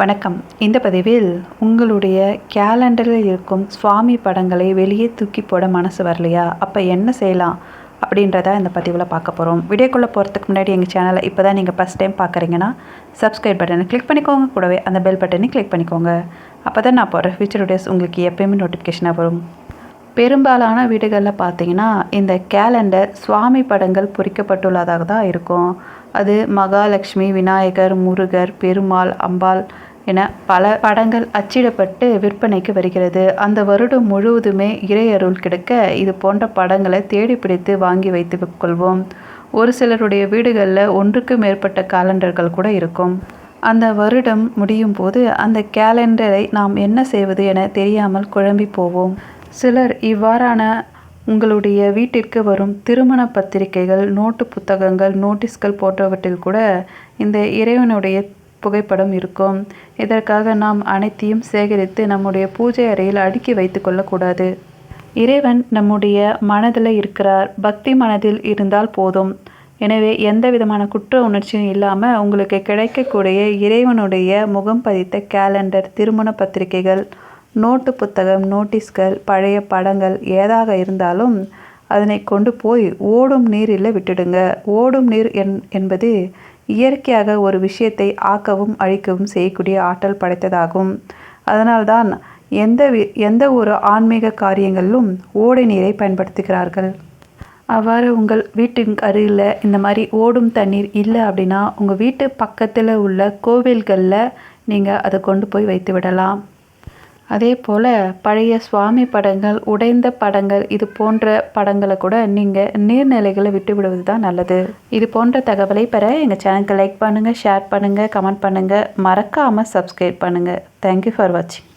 வணக்கம். இந்த பதிவில் உங்களுடைய கேலண்டரில் இருக்கும் சுவாமி படங்களை வெளியே தூக்கி போட மனசு வரலையா? அப்போ என்ன செய்யலாம்? அப்படின்றத இந்த பதிவில் பார்க்க போகிறோம் வீடியோக்குள்ளே போகிறதுக்கு முன்னாடி எங்கள் சேனலை இப்போ தான் நீங்கள் ஃபஸ்ட் டைம் பார்க்குறீங்கன்னா சப்ஸ்கிரைப் பட்டனை கிளிக் பண்ணிக்கோங்க. கூடவே அந்த பெல் பட்டனை கிளிக் பண்ணிக்கோங்க. அப்போ தான் நான் போடுற ஃபியூச்சர் வீடியோஸ் உங்களுக்கு எப்பயுமே நோட்டிஃபிகேஷனாக வரும். பெரும்பாலான வீடுகளில் பார்த்தீங்கன்னா இந்த கேலண்டர் சுவாமி படங்கள் பொறிக்கப்பட்டுள்ளதாக தான் இருக்கும். அது மகாலட்சுமி விநாயகர் முருகர் பெருமாள் அம்பாள் என பல படங்கள் அச்சிடப்பட்டு விற்பனைக்கு வருகிறது. அந்த வருடம் முழுவதுமே இறையருள் கிடைக்க இது போன்ற படங்களை தேடி பிடித்து வாங்கி வைத்து கொள்வோம். ஒரு சிலருடைய வீடுகளில் ஒன்றுக்கு மேற்பட்ட காலண்டர்கள் கூட இருக்கும். அந்த வருடம் முடியும் போது அந்த கேலண்டரை நாம் என்ன செய்வது என தெரியாமல் குழம்பி போவோம். சிலர் இவ்வாறான உங்களுடைய வீட்டிற்கு வரும் திருமண பத்திரிகைகள் நோட்டு புத்தகங்கள் நோட்டீஸ்கள் போன்றவற்றில் கூட இந்த இறைவனுடைய புகைப்படம் இருக்கும். இதற்காக நாம் அனைத்தையும் சேகரித்து நம்முடைய பூஜை அறையில் அடுக்கி வைத்து கொள்ளக்கூடாது. இறைவன் நம்முடைய மனதில் இருக்கிறார். பக்தி மனதில் இருந்தால் போதும். எனவே எந்த விதமான குற்ற உணர்ச்சியும் இல்லாமல் உங்களுக்கு கிடைக்கக்கூடிய இறைவனுடைய முகம் பதித்த கேலண்டர் திருமண பத்திரிகைகள் நோட்டு புத்தகம் நோட்டீஸ்கள் பழைய படங்கள் ஏதாக இருந்தாலும் அதனை கொண்டு போய் ஓடும் நீரில் விட்டுடுங்க. ஓடும் நீர் என் என்பது இயற்கையாக ஒரு விஷயத்தை ஆக்கவும் அழிக்கவும் செய்யக்கூடிய ஆற்றல் படைத்ததாகும். அதனால்தான் எந்த வி எந்த ஒரு ஆன்மீக காரியங்களிலும் ஓடை நீரை பயன்படுத்துகிறார்கள். அவ்வாறு உங்கள் வீட்டின் அருகில் இந்த மாதிரி ஓடும் தண்ணீர் இல்லை அப்படின்னா உங்கள் வீட்டு பக்கத்தில் உள்ள கோவில்களில் நீங்கள் அதை கொண்டு போய் வைத்து விடலாம். அதே போல் பழைய சுவாமி படங்கள் உடைந்த படங்கள் இது போன்ற படங்களை கூட நீங்கள் நீர்நிலைகளை விட்டு விடுவது தான் நல்லது. இது போன்ற தகவலை பெற எங்கள் சேனலுக்கு லைக் பண்ணுங்கள் ஷேர் பண்ணுங்கள் கமெண்ட் பண்ணுங்கள் மறக்காமல் சப்ஸ்கிரைப் பண்ணுங்கள் தேங்க்யூ ஃபார் வாட்சிங்